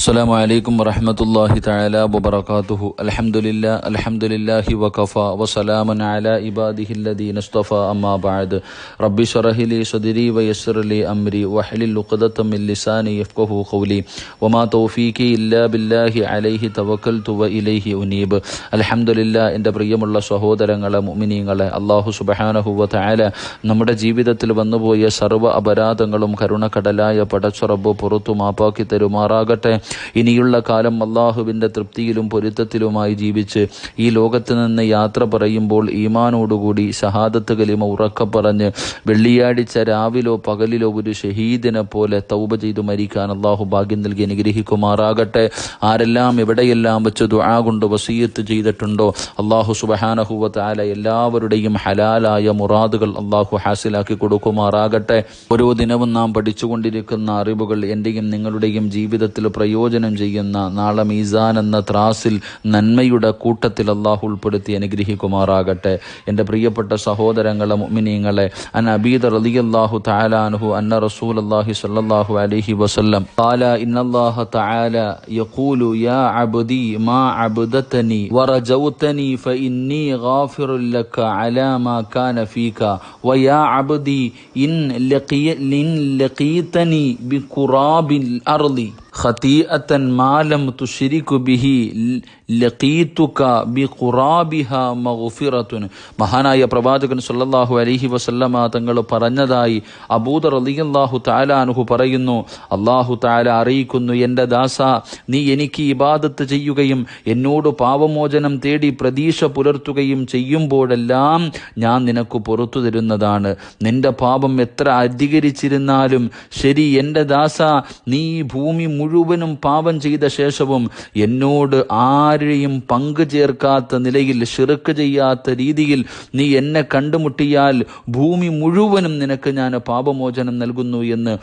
السلام عليكم ورحمة الله تعالى وبركاته الحمد لله الحمد لله وكفى وسلام على عباده الذين اصطفى أما بعد رب اشرح لي صدري ويسر لي أمري واحلل عقدة من لساني يفقه قولي وما توفيقي إلا بالله عليه توكلت وإليه أنيب الحمد لله എൻ്റെ പ്രിയമുള്ള സഹോദരങ്ങളെ മുഅ്മിനീങ്ങളെ അല്ലാഹു സുബ്ഹാനഹു വ തആല നമ്മുടെ ജീവിതത്തിൽ വന്നുപോയ സർവ്വ അപരാധങ്ങളും കരുണക്കടലായ പടച്ചുറബ് പുറത്തു മാപ്പാക്കി തരുമാറാകട്ടെ ഇനിയുള്ള കാലം അള്ളാഹുവിന്റെ തൃപ്തിയിലും പൊരുത്തത്തിലുമായി ജീവിച്ച് ഈ ലോകത്ത് നിന്ന് യാത്ര പറയുമ്പോൾ ഈമാനോടുകൂടി ഷഹാദത്ത് കലിമ ഉറക്ക പറഞ്ഞ് വെള്ളിയാഴ്ച രാവിലോ പകലിലോ ഒരു ഷഹീദിനെ പോലെ തൗബ ചെയ്തു മരിക്കാൻ അള്ളാഹു ഭാഗ്യം നൽകി അനുഗ്രഹിക്കുമാറാകട്ടെ. ആരെല്ലാം എവിടെയെല്ലാം വെച്ച് ദുആ കൊണ്ട് വസീയത്ത് ചെയ്തിട്ടുണ്ടോ അള്ളാഹു സുബഹാനഹുവ താല എല്ലാവരുടെയും ഹലാലായ മുറാദുകൾ അള്ളാഹു ഹാസിലാക്കി കൊടുക്കുമാറാകട്ടെ. ഓരോ ദിനവും നാം പഠിച്ചുകൊണ്ടിരിക്കുന്ന അറിവുകൾ എന്റെയും നിങ്ങളുടെയും ജീവിതത്തിൽ പ്രയോജനം ചെയ്യുന്ന നാളെ മീസാൻ എന്ന ത്രാസിൽ നന്മയുടെ കൂട്ടത്തിൽ അള്ളാഹു ഉൾപ്പെടുത്തി അനുഗ്രഹിക്കുമാറാകട്ടെ എൻ്റെ പ്രിയപ്പെട്ട സഹോദരങ്ങളെ മുഅ്മിനീങ്ങളെ അൻ അബീദ റളിയല്ലാഹു തആല അൻഹു അന്ന റസൂൽ അല്ലാഹി സ്വല്ലല്ലാഹു അലൈഹി വസല്ലം قال إن الله تعالى يقول يا عبدي ما عبدتني ورجوتني فإني غافر لك على ما كان فيك ويا عبدي إن لقي إن لقيتني بقراب الأرض خطيئة ما لم تشرك به ബി മഹാനായ പ്രവാചകൻ സല്ലല്ലാഹു അലൈഹി വസല്ലമ തങ്ങൾ പറഞ്ഞതായി അബൂദർ റളിയല്ലാഹു തആല അൻഹു പറയുന്നു അള്ളാഹു താല അറിയിക്കുന്നു എന്റെ ദാസ നീ എനിക്ക് ഇബാദത്ത് ചെയ്യുകയും എന്നോട് പാവമോചനം തേടി പ്രതീക്ഷ പുലർത്തുകയും ചെയ്യുമ്പോഴെല്ലാം ഞാൻ നിനക്ക് പുറത്തു തരുന്നതാണ്. നിന്റെ പാപം എത്ര അധികരിച്ചിരുന്നാലും ശരി എന്റെ ദാസ നീ ഭൂമി മുഴുവനും പാപം ചെയ്ത ശേഷവും എന്നോട് ആരെയും പങ്കു ചേർക്കാത്ത നിലയിൽ ഷിറുക്ക് ചെയ്യാത്ത രീതിയിൽ നീ എന്നെ കണ്ടുമുട്ടിയാൽ ഭൂമി മുഴുവനും നിനക്ക് ഞാൻ പാപമോചനം നൽകുന്നു എന്ന്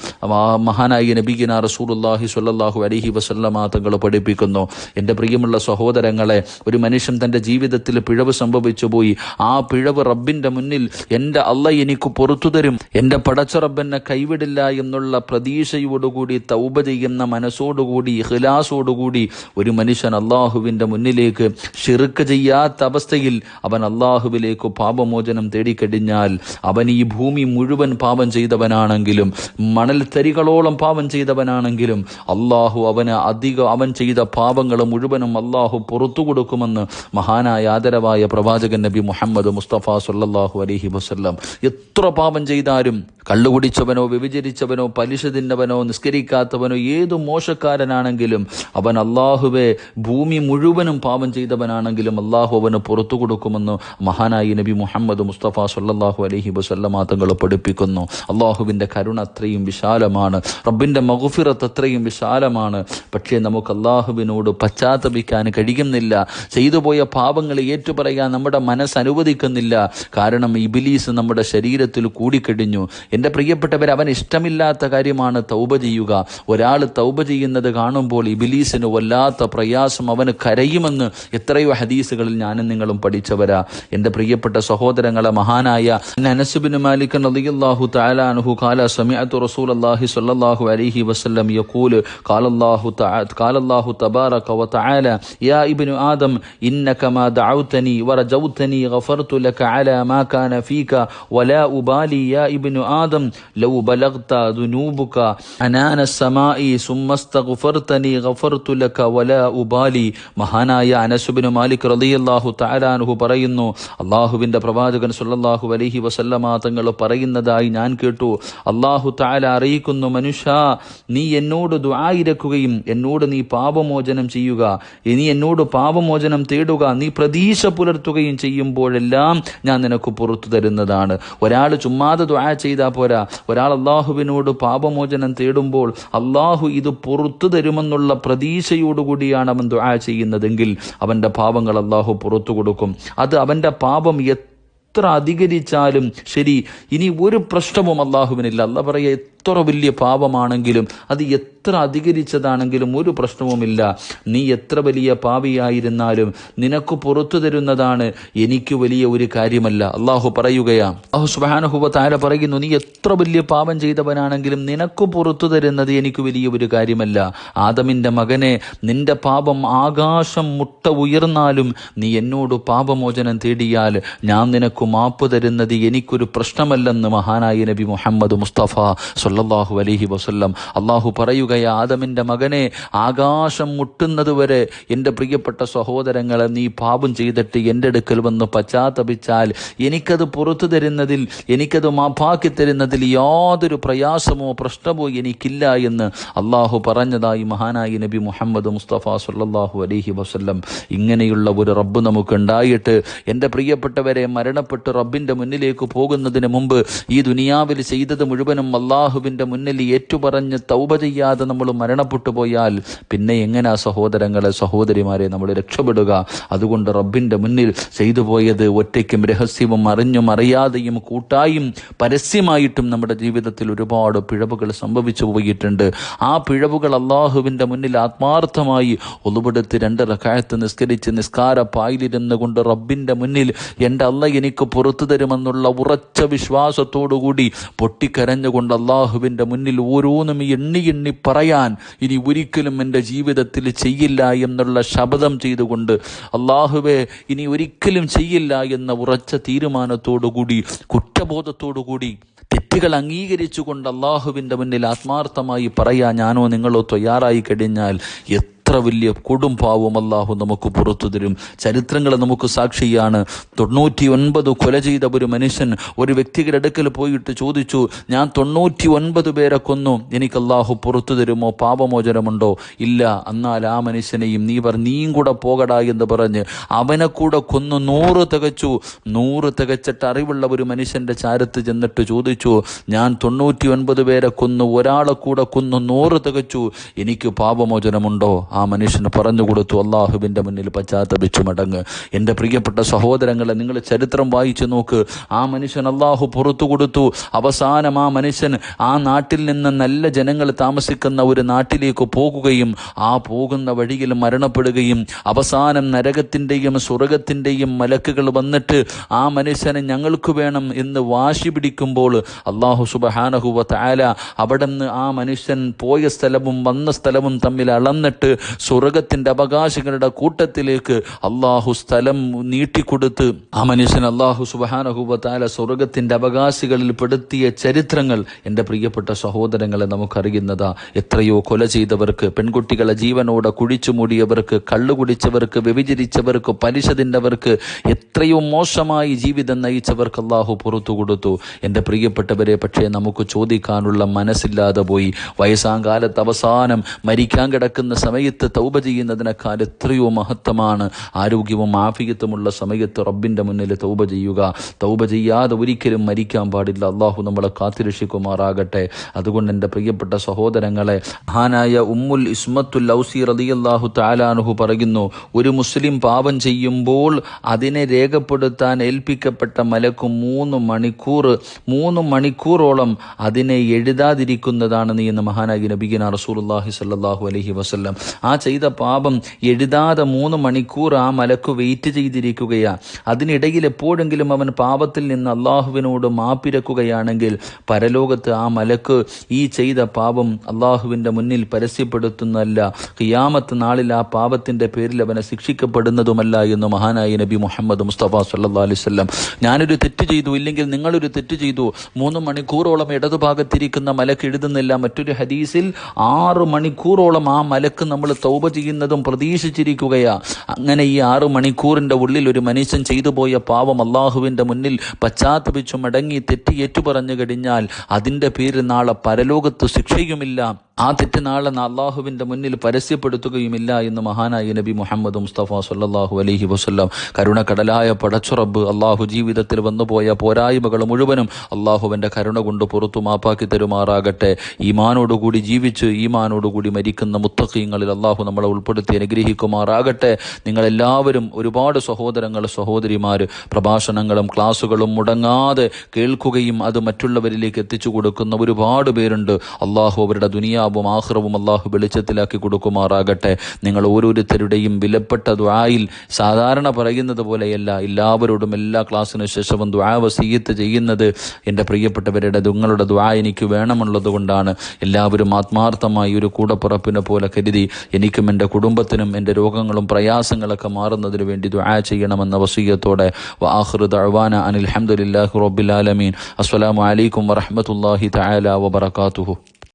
മഹാനായി നബിഗിന റസൂലുല്ലാഹി സ്വല്ലല്ലാഹു അലൈഹി വസല്ലമ തങ്ങൾ പഠിപ്പിക്കുന്നു. എന്റെ പ്രിയമുള്ള സഹോദരങ്ങളെ ഒരു മനുഷ്യൻ തന്റെ ജീവിതത്തിൽ പിഴവ് സംഭവിച്ചു പോയി. ആ പിഴവ് റബ്ബിന്റെ മുന്നിൽ എന്റെ അല്ല എനിക്ക് പുറത്തു തരും. എന്റെ പടച്ച റബ്ബെന്നെ കൈവിടില്ല എന്നുള്ള പ്രതീക്ഷയോടുകൂടി തൗബ ചെയ്യുന്ന മനസ്സോടുകൂടി ഇഹ്ലാസോടുകൂടി ഒരു മനുഷ്യൻ അള്ളാഹുവിന്റെ മുന്നിലേക്ക് ഷിറുക്ക് ചെയ്യാത്ത അവസ്ഥയിൽ അവൻ അള്ളാഹുവിലേക്ക് പാപമോചനം തേടിക്കഴിഞ്ഞാൽ അവൻ ഈ ഭൂമി മുഴുവൻ പാപം ചെയ്തവനാണെങ്കിലും മണൽ തരികളോളം പാപം ചെയ്തവനാണെങ്കിലും അള്ളാഹു അവന് അധികം അവൻ ചെയ്ത പാപങ്ങൾ മുഴുവനും അള്ളാഹു പുറത്തു കൊടുക്കുമെന്ന് മഹാനായ ആദരവായ പ്രവാചകൻ നബി മുഹമ്മദ് മുസ്തഫ സല്ലല്ലാഹു അലഹി വസല്ലം. എത്ര പാപം ചെയ്താലും കള്ളുകുടിച്ചവനോ വ്യഭിചരിച്ചവനോ പലിശ തിന്നവനോ നിസ്കരിക്കാത്തവനോ ഏതു മോശക്കാരനാണെങ്കിലും അവൻ അള്ളാഹുവെ ഭൂമി മുഴുവനും പാപം ചെയ്തവനാണെങ്കിലും അള്ളാഹു അവന് പുറത്തു കൊടുക്കുമെന്ന് മഹാനായി നബി മുഹമ്മദ് മുസ്തഫ സല്ലല്ലാഹു അലഹി വസല്ലമ തങ്ങൾ പഠിപ്പിക്കുന്നു. അള്ളാഹുവിന്റെ കരുണ അത്രയും വിശാലമാണ്. റബ്ബിന്റെ മഹുഫിറത്ത് അത്രയും വിശാലമാണ്. പക്ഷേ നമുക്ക് അള്ളാഹുവിനോട് പശ്ചാത്തപിക്കാൻ കഴിയുന്നില്ല. ചെയ്തു പോയ പാപങ്ങൾ ഏറ്റുപറയാൻ നമ്മുടെ മനസ്സ് അനുവദിക്കുന്നില്ല. കാരണം ഇബിലീസ് നമ്മുടെ ശരീരത്തിൽ കൂടിക്കഴിഞ്ഞു. എന്റെ പ്രിയപ്പെട്ടവർ അവൻ ഇഷ്ടമില്ലാത്ത കാര്യമാണ് തൗബ ചെയ്യുക. ഒരാൾ തൗബ ചെയ്യുന്നത് കാണുമ്പോൾ ഇബിലീസിന് വല്ലാത്ത പ്രയാസം അവന് കരയുമെന്ന് എത്രയോ ഹദീസുകളിൽ ഞാനും നിങ്ങളും പഠിച്ചവരാ. എന്റെ പ്രിയപ്പെട്ട സഹോദരങ്ങളെ മഹാനായ അനസുബിന് മാലിക് റളിയല്ലാഹു താലാനുഹു കാല ഖാല റസൂൽ അള്ളാഹി സ്വല്ലല്ലാഹു അലൈഹി വസ്ലം യക്കൂൽ കാലല്ലാഹു കാലല്ലാഹു തബാറക തബാറക വതആല യാ ഇബ്നു ആദം ഇന്നക മാ ദഅവതനി വറജൗതനി ഗഫർതു ലക അലാ മാ കാന ഫീക വലാ ഉബാലി യാ ഇബ്നു ആദം ലൗ ബലഗ്ത ദുനൂബുക. അനാന സമാഇ സുമ്മസ്ത ഗഫർതു ലക വല ഉബാലി. മഹാനായ അനസ് ഇബ്നു മാലിക് റളിയല്ലാഹു തആല അൻഹു പറയുന്നു അല്ലാഹുവിന്റെ പ്രവാചകൻ സല്ലല്ലാഹു അലൈഹി വസല്ലമ തങ്ങൾ പറയുന്നതായി ഞാൻ കേട്ടു. അല്ലാഹു തആല അറിയിക്കുന്നു മനുഷ്യ നീ എന്നോട് ദുആ ഇരക്കുകയും എന്നോട് നീ പാപമോചനം ചെയ്യുക. നീ എന്നോട് പാപമോചനം തേടുക നീ പ്രതീക്ഷ പുലർത്തുകയും ചെയ്യുമ്പോഴെല്ലാം ഞാൻ നിനക്ക് പുറത്തു തരുന്നതാണ്. ഒരാൾ ചുമ്മാതെ ദുആ ചെയ്താൽ പോരാ. ഒരാൾ അള്ളാഹുവിനോട് പാപമോചനം തേടുമ്പോൾ അള്ളാഹു ഇത് പുറത്തു തരുമെന്നുള്ള പ്രതീക്ഷയോടുകൂടിയാണ് അവൻ ദുആ ചെയ്യുന്നതെങ്കിൽ അവന്റെ പാപങ്ങൾ അള്ളാഹു പുറത്തു കൊടുക്കും. അത് അവന്റെ പാപം എത്ര അധികരിച്ചാലും ശരി ഇനി ഒരു പ്രശ്നവും അള്ളാഹുവിനില്ല. അല്ല പറയുക എത്ര വലിയ പാപമാണെങ്കിലും അത് എത്ര അധികരിച്ചതാണെങ്കിലും ഒരു പ്രശ്നവുമില്ല. നീ എത്ര വലിയ പാവിയായിരുന്നാലും നിനക്ക് പുറത്തു തരുന്നതാണ് എനിക്ക് വലിയ ഒരു കാര്യമല്ല. അള്ളാഹു പറയുകയാ അഹു സുബാനഹുബ താര പറയുന്നു നീ എത്ര വലിയ പാപം ചെയ്തവനാണെങ്കിലും നിനക്ക് പുറത്തു തരുന്നത് എനിക്ക് വലിയ ഒരു കാര്യമല്ല. ആദമിന്റെ മകനെ നിന്റെ പാപം ആകാശം മുട്ട ഉയർന്നാലും നീ എന്നോട് പാപമോചനം തേടിയാൽ ഞാൻ നിനക്ക് മാപ്പ് തരുന്നത് എനിക്കൊരു പ്രശ്നമല്ലെന്ന് മഹാനായ നബി മുഹമ്മദ് മുസ്തഫ സല്ലല്ലാഹു അലൈഹി വസല്ലം. അള്ളാഹു പറയുകയാ ആദമിന്റെ മകനെ ആകാശം മുട്ടുന്നതുവരെ എന്റെ പ്രിയപ്പെട്ട സഹോദരങ്ങളെ നീ പാപം ചെയ്തിട്ട് എന്റെ അടുക്കൽ വന്ന് പശ്ചാത്തപിച്ചാൽ എനിക്കത് പുറത്തു തരുന്നതിൽ എനിക്കത് മാപ്പാക്കി തരുന്നതിൽ യാതൊരു പ്രയാസമോ പ്രശ്നമോ എനിക്കില്ല എന്ന് അള്ളാഹു പറഞ്ഞതായി മഹാനായി നബി മുഹമ്മദ് മുസ്തഫ സല്ലല്ലാഹു അലഹി വസല്ലം. ഇങ്ങനെയുള്ള ഒരു റബ്ബ് നമുക്ക് ഉണ്ടായിട്ട് എന്റെ പ്രിയപ്പെട്ടവരെ മരണപ്പെട്ട് റബ്ബിന്റെ മുന്നിലേക്ക് പോകുന്നതിന് മുമ്പ് ഈ ദുനിയാവിൽ ചെയ്തത് മുഴുവനും അള്ളാഹുവിന്റെ മുന്നിൽ ഏറ്റുപറഞ്ഞ് തൗബ ചെയ്യാതെ നമ്മൾ മരണപ്പെട്ടു പോയാൽ പിന്നെ എങ്ങനെ ആ സഹോദരങ്ങളെ സഹോദരിമാരെ നമ്മൾ രക്ഷപ്പെടുക? അതുകൊണ്ട് റബ്ബിന്റെ മുന്നിൽ ചെയ്തു പോയത് ഒറ്റയ്ക്കും രഹസ്യവും അറിഞ്ഞും അറിയാതെയും കൂട്ടായും പരസ്യമായിട്ടും നമ്മുടെ ജീവിതത്തിൽ ഒരുപാട് പിഴവുകൾ സംഭവിച്ചു പോയിട്ടുണ്ട്. ആ പിഴവുകൾ അള്ളാഹുവിന്റെ മുന്നിൽ ആത്മാർത്ഥമായി ഒളിവെടുത്ത് രണ്ട് റക്കായത്ത് നിസ്കരിച്ച് നിസ്കാര പായിലിരുന്നു കൊണ്ട് റബ്ബിന്റെ മുന്നിൽ എന്റെ അല്ല എനിക്ക് പുറത്തു തരുമെന്നുള്ള ഉറച്ച വിശ്വാസത്തോടുകൂടി പൊട്ടിക്കരഞ്ഞുകൊണ്ട് അള്ളാഹുവിന്റെ മുന്നിൽ ഓരോന്നും എണ്ണി എണ്ണി പറയാൻ ഇനി ഒരിക്കലും എന്റെ ജീവിതത്തിൽ ചെയ്യില്ല എന്നുള്ള ശപഥം ചെയ്തുകൊണ്ട് അള്ളാഹുവെ ഇനി ഒരിക്കലും ചെയ്യില്ല എന്ന ഉറച്ച തീരുമാനത്തോടുകൂടി കുറ്റബോധത്തോടുകൂടി തെറ്റുകൾ അംഗീകരിച്ചുകൊണ്ട് അള്ളാഹുവിന്റെ മുന്നിൽ ആത്മാർത്ഥമായി പറയാൻ ഞാനോ നിങ്ങളോ തയ്യാറായി കഴിഞ്ഞാൽ എത്ര വലിയ കൊടും പാവം അള്ളാഹു നമുക്ക് പുറത്തു തരും. ചരിത്രങ്ങൾ നമുക്ക് സാക്ഷിയാണ്. തൊണ്ണൂറ്റി ഒൻപത് കൊല ചെയ്ത ഒരു മനുഷ്യൻ ഒരു വ്യക്തിയുടെ അടുക്കൽ പോയിട്ട് ചോദിച്ചു ഞാൻ തൊണ്ണൂറ്റി ഒൻപത് പേരെ കൊന്നു. എനിക്ക് അള്ളാഹു പുറത്തു തരുമോ? പാപമോചനമുണ്ടോ? ഇല്ല. എന്നാൽ ആ മനുഷ്യനെയും നീ പറ നീയും കൂടെ പോകടാ എന്ന് പറഞ്ഞ് അവനെ കൂടെ കൊന്നു. നൂറ് തികച്ചു. നൂറ് തികച്ചിട്ട് അറിവുള്ള ഒരു മനുഷ്യന്റെ ചാരത്ത് ചെന്നിട്ട് ചോദിച്ചു ഞാൻ തൊണ്ണൂറ്റി ഒൻപത് പേരെ കൊന്നു. ഒരാളെ കൂടെ കൊന്നു. നൂറ് തികച്ചു. എനിക്ക് പാപമോചനമുണ്ടോ? മനുഷ്യന് പറഞ്ഞു കൊടുത്തു അള്ളാഹുവിന്റെ മുന്നിൽ പശ്ചാത്തപിച്ചു മടങ്ങ്. എന്റെ പ്രിയപ്പെട്ട സഹോദരങ്ങളെ നിങ്ങൾ ചരിത്രം വായിച്ചു നോക്ക്. ആ മനുഷ്യൻ അള്ളാഹു പുറത്തു കൊടുത്തു. അവസാനം ആ മനുഷ്യൻ ആ നാട്ടിൽ നിന്ന് നല്ല ജനങ്ങൾ താമസിക്കുന്ന ഒരു നാട്ടിലേക്ക് പോകുകയും ആ പോകുന്ന വഴിയിൽ മരണപ്പെടുകയും അവസാനം നരകത്തിന്റെയും സ്വർഗത്തിന്റെയും മലക്കുകൾ വന്നിട്ട് ആ മനുഷ്യനെ ഞങ്ങൾക്ക് വേണം എന്ന് വാശി പിടിക്കുമ്പോൾ അള്ളാഹു സുബഹാനഹുവ താല അവിടെ നിന്ന് ആ മനുഷ്യൻ പോയ സ്ഥലവും വന്ന സ്ഥലവും തമ്മിൽ അളന്നിട്ട് സ്വർഗത്തിന്റെ അവകാശങ്ങളുടെ കൂട്ടത്തിലേക്ക് അള്ളാഹു സ്ഥലം നീട്ടിക്കൊടുത്ത് ആ മനുഷ്യൻ അള്ളാഹു സുബാനഹുബത്താല സ്വർഗത്തിന്റെ അവകാശികളിൽ പെടുത്തിയ ചരിത്രങ്ങൾ എന്റെ പ്രിയപ്പെട്ട സഹോദരങ്ങളെ നമുക്കറിയുന്നതാ. എത്രയോ കൊല ചെയ്തവർക്ക് പെൺകുട്ടികളെ ജീവനോടെ കുഴിച്ചു മൂടിയവർക്ക് കള്ളു കുടിച്ചവർക്ക് വ്യഭിചരിച്ചവർക്ക് പലിശ തിന്നവർക്ക് എത്രയോ മോശമായി ജീവിതം നയിച്ചവർക്ക് അള്ളാഹു പുറത്തു കൊടുത്തു. എന്റെ പ്രിയപ്പെട്ടവരെ പക്ഷേ നമുക്ക് ചോദിക്കാനുള്ള മനസ്സില്ലാതെ പോയി. വയസ്സാം കാലത്ത് അവസാനം മരിക്കാൻ കിടക്കുന്ന സമയത്ത് തൗബ ചെയ്യുന്നതിനേക്കാൾ എത്രയോ മഹത്വമാണ് ആരോഗ്യവും ആഫിയത്തുമുള്ള സമയത്ത് റബ്ബിന്റെ മുന്നിൽ തൗബ ചെയ്യുക. തൗബ ചെയ്യാതെ ഒരിക്കലും മരിക്കാൻ പാടില്ല. അള്ളാഹു നമ്മളെ കാത്തിരക്ഷിക്കുമാറാകട്ടെ. അതുകൊണ്ട് എന്റെ പ്രിയപ്പെട്ട സഹോദരങ്ങളെ മഹാനായ ഉമ്മുൽ ഇസ്മത്തുൽ ഔസി റതി അള്ളാഹു താലാനുഹു പറയുന്നു ഒരു മുസ്ലിം പാപം ചെയ്യുമ്പോൾ അതിനെ രേഖപ്പെടുത്താൻ ഏൽപ്പിക്കപ്പെട്ട മലക്ക് മൂന്ന് മണിക്കൂർ മൂന്ന് മണിക്കൂറോളം അതിനെ എഴുതാതിരിക്കുന്നതാണ് നീ എന്ന് മഹാനായി നബിഗിന റസൂലുള്ളാഹി അള്ളാഹി അലൈഹി വസല്ലം ചെയ്ത പാപം എഴുതാതെ മൂന്ന് മണിക്കൂർ ആ മലക്ക് വെയിറ്റ് ചെയ്തിരിക്കുകയാ. അതിനിടയിൽ എപ്പോഴെങ്കിലും അവൻ പാപത്തിൽ നിന്ന് അള്ളാഹുവിനോട് മാപ്പിരക്കുകയാണെങ്കിൽ പരലോകത്ത് ആ മലക്ക് ഈ ചെയ്ത പാപം അള്ളാഹുവിന്റെ മുന്നിൽ പരസ്യപ്പെടുത്തുന്നതല്ല. ഖിയാമത്ത് നാളിൽ ആ പാപത്തിന്റെ പേരിൽ അവനെ ശിക്ഷിക്കപ്പെടുന്നതുമല്ല എന്ന് മഹാനായ നബി മുഹമ്മദ് മുസ്തഫ സല്ലാ അലിസ്ല്ലാം ഞാനൊരു തെറ്റ് ചെയ്തു ഇല്ലെങ്കിൽ നിങ്ങളൊരു തെറ്റ് ചെയ്തു. മൂന്ന് മണിക്കൂറോളം ഇടതുഭാഗത്തിരിക്കുന്ന മലക്ക് എഴുതുന്നില്ല. മറ്റൊരു ഹദീസിൽ ആറ് മണിക്കൂറോളം ആ മലക്ക് നമ്മൾ തൗബ ചെയ്യുന്നതും പ്രതീക്ഷിച്ചിരിക്കുകയാ. അങ്ങനെ ഈ ആറ് മണിക്കൂറിന്റെ ഉള്ളിൽ ഒരു മനുഷ്യൻ ചെയ്തു പോയ പാവം അള്ളാഹുവിന്റെ മുന്നിൽ പശ്ചാത്തപിച്ചു മടങ്ങി തെറ്റി ഏറ്റുപറഞ്ഞു കഴിഞ്ഞാൽ അതിന്റെ പേരിൽ നാളെ പരലോകത്ത് ശിക്ഷയുമില്ല. ആ തെറ്റ് നാളെ അള്ളാഹുവിന്റെ മുന്നിൽ പരസ്യപ്പെടുത്തുകയുമില്ല എന്ന് മഹാനായ നബി മുഹമ്മദ് മുസ്തഫ സല്ലാഹു അലഹി വസ്ല്ലാം കരുണക്കടലായ പടച്ചുറബ് അള്ളാഹു ജീവിതത്തിൽ വന്നുപോയ പോരായ്മകൾ മുഴുവനും അള്ളാഹുവിന്റെ കരുണ കൊണ്ട് പുറത്തു മാപ്പാക്കി തരുമാറാകട്ടെ. ഈമാനോടുകൂടി ജീവിച്ച് ഈമാനോടുകൂടി മരിക്കുന്ന മുത്തഖീങ്ങളിൽ അള്ളാഹു നമ്മളെ ഉൾപ്പെടുത്തി അനുഗ്രഹിക്കുമാറാകട്ടെ. നിങ്ങളെല്ലാവരും ഒരുപാട് സഹോദരങ്ങൾ സഹോദരിമാർ പ്രഭാഷണങ്ങളും ക്ലാസ്സുകളും മുടങ്ങാതെ കേൾക്കുകയും അത് മറ്റുള്ളവരിലേക്ക് എത്തിച്ചു കൊടുക്കുന്ന ഒരുപാട് പേരുണ്ട്. അള്ളാഹു അവരുടെ ദുനിയാവും ആഹ്റവും അള്ളാഹു വെളിച്ചത്തിലാക്കി കൊടുക്കുമാറാകട്ടെ. നിങ്ങൾ ഓരോരുത്തരുടെയും വിലപ്പെട്ട ദ്വായിൽ സാധാരണ പറയുന്നത് പോലെയല്ല എല്ലാവരോടും എല്ലാ ക്ലാസ്സിനു ശേഷവും ദ്വാ വസീയത്ത് ചെയ്യുന്നത്. എന്റെ പ്രിയപ്പെട്ടവരുടെ നിങ്ങളുടെ ദ്വാ എനിക്ക് വേണമെന്നുള്ളത് കൊണ്ടാണ് എല്ലാവരും ആത്മാർത്ഥമായി ഒരു കൂടപ്പുറപ്പിനെ പോലെ കരുതി എനിക്കും എന്റെ കുടുംബത്തിനും എന്റെ രോഗങ്ങളും പ്രയാസങ്ങളൊക്കെ മാറുന്നതിന് വേണ്ടി ദുആ ചെയ്യണമെന്ന വസീയത്തോടെ വാഹൃദ് അനിൽ ഹംദുലില്ലാഹി റബ്ബിൽ ആലമീൻ. അസ്സലാമു അലൈക്കും വറഹ്മത്തുള്ളാഹി തആല വബറകാതുഹു.